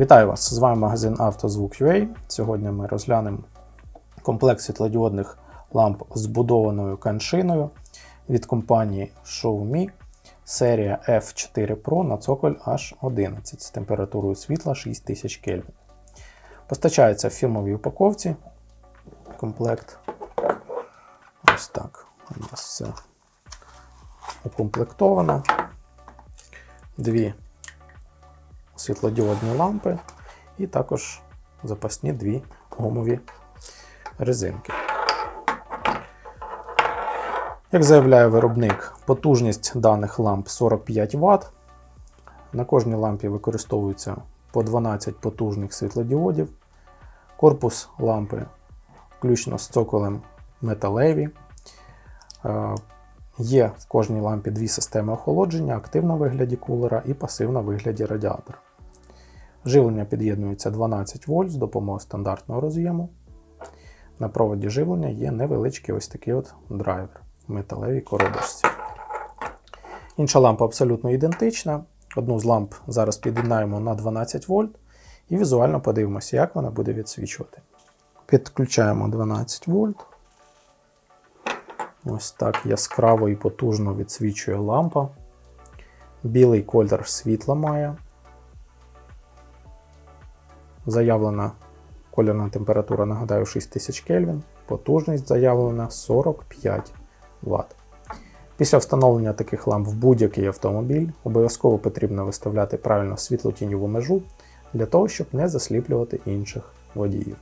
Вітаю вас! З вами магазин «Автозвук.UA». Сьогодні ми розглянемо комплект світлодіодних ламп з будованою каншиною від компанії Xiaomi серія F4 Pro на цоколь H11 з температурою світла 6000 Кельвін. Постачається в фірмовій упаковці. Комплект. Ось так. У нас все укомплектовано. Дві світлодіодні лампи і також запасні дві гумові резинки. Як заявляє виробник, потужність даних ламп 45 Вт. На кожній лампі використовується по 12 потужних світлодіодів. Корпус лампи включно з цоколем металеві. Е, Є в кожній лампі дві системи охолодження: активна в вигляді кулера і пасивна в вигляді радіатора. Живлення під'єднується 12 вольт з допомогою стандартного роз'єму. На проводі живлення є невеличкий ось такий от драйвер в металевій коробочці. Інша лампа абсолютно ідентична. Одну з ламп зараз під'єднаємо на 12 вольт і візуально подивимося, як вона буде відсвічувати. Підключаємо 12 вольт. Ось так яскраво і потужно відсвічує лампа. Білий колір світла має. Заявлена кольорна температура, нагадаю, 6000 Кельвін. Потужність заявлена 45 Вт. Після встановлення таких ламп в будь-який автомобіль обов'язково потрібно виставляти правильно світло-тіньову межу для того, щоб не засліплювати інших водіїв.